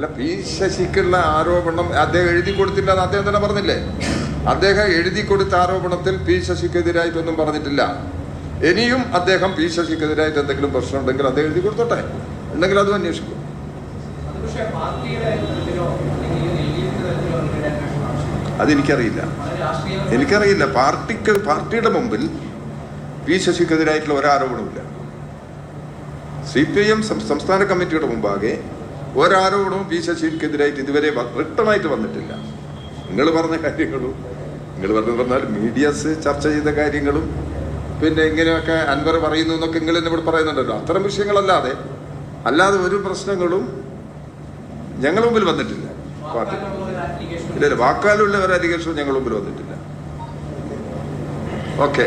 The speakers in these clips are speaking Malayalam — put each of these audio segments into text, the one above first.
അല്ല പി ശശിക്കുള്ള ആരോപണം അദ്ദേഹം എഴുതി കൊടുത്തില്ല എന്ന് അദ്ദേഹം തന്നെ പറഞ്ഞില്ലേ? അദ്ദേഹം എഴുതി കൊടുത്ത ആരോപണത്തിൽ പി ശശിക്കെതിരായിട്ടൊന്നും പറഞ്ഞിട്ടില്ല. ഇനിയും അദ്ദേഹം പി ശശിക്കെതിരായിട്ട് എന്തെങ്കിലും പ്രശ്നം ഉണ്ടെങ്കിൽ അദ്ദേഹം എഴുതി കൊടുത്തോട്ടെ. ഉണ്ടെങ്കിൽ അതും അന്വേഷിക്കും. അത് അതെനിക്കറിയില്ല. അത് എനിക്കറിയില്ല. പാർട്ടിക്ക് പാർട്ടിയുടെ മുമ്പിൽ പി ശശിക്കെതിരായിട്ടുള്ള ഒരാരോപണമില്ല സി പി ഐ എം സംസ്ഥാന കമ്മിറ്റിയുടെ മുമ്പാകെ ഒരാരോപണവും പി ശശിക്കെതിരായിട്ട് ഇതുവരെ വ്യക്തമായിട്ട് വന്നിട്ടില്ല. നിങ്ങൾ പറഞ്ഞ കാര്യങ്ങളും നിങ്ങൾ പറഞ്ഞു പറഞ്ഞാൽ മീഡിയസ് ചർച്ച ചെയ്ത കാര്യങ്ങളും പിന്നെ ഇങ്ങനെയൊക്കെ അൻവർ പറയുന്നു എന്നൊക്കെ നിങ്ങൾ ഇവിടെ പറയുന്നുണ്ടല്ലോ. അത്തരം വിഷയങ്ങളല്ലാതെ അല്ലാതെ ഒരു പ്രശ്നങ്ങളും ഞങ്ങളുടെ മുമ്പിൽ വന്നിട്ടില്ല. പാർട്ടി ഇല്ല വാക്കാലുള്ള ഒരു അലിഗേഷനും ഞങ്ങളുടെ മുമ്പിൽ വന്നിട്ടില്ല. ഓക്കെ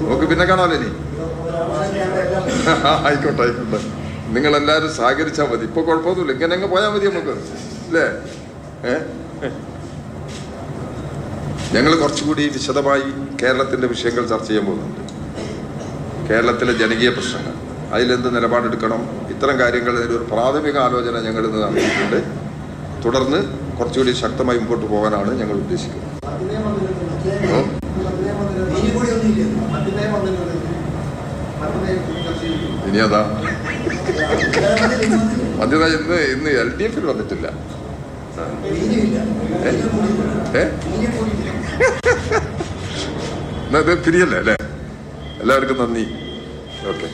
നമുക്ക് പിന്നെ കാണാമല്ലോ ഇനി. ആയിക്കോട്ടെ ആയിക്കോട്ടെ. നിങ്ങൾ എല്ലാവരും സഹകരിച്ചാൽ മതി. ഇപ്പൊ കുഴപ്പമൊന്നുമില്ല. ഇങ്ങനെ അങ്ങ് പോയാൽ മതി നമുക്ക്. അല്ലേ? ഞങ്ങൾ കുറച്ചുകൂടി വിശദമായി കേരളത്തിന്റെ വിഷയങ്ങൾ ചർച്ച ചെയ്യാൻ പോകുന്നുണ്ട്. കേരളത്തിലെ ജനകീയ പ്രശ്നങ്ങൾ. അതിലെന്ത് നിലപാടെടുക്കണം? ഇത്തരം കാര്യങ്ങളിൽ ഒരു പ്രാഥമിക ആലോചന ഞങ്ങൾ ഇന്ന് നടത്തിയിട്ടുണ്ട്. തുടർന്ന് കുറച്ചുകൂടി ശക്തമായി മുമ്പോട്ട് പോകാനാണ് ഞങ്ങൾ ഉദ്ദേശിക്കുന്നത്. ഇനി അതാ മധ്യത ഇന്ന് ഇന്ന് എൽ ഡി എഫിൽ വന്നിട്ടില്ല. ഏ? പിരിയല്ലേ അല്ലേ? എല്ലാവർക്കും നന്ദി. ഓക്കെ.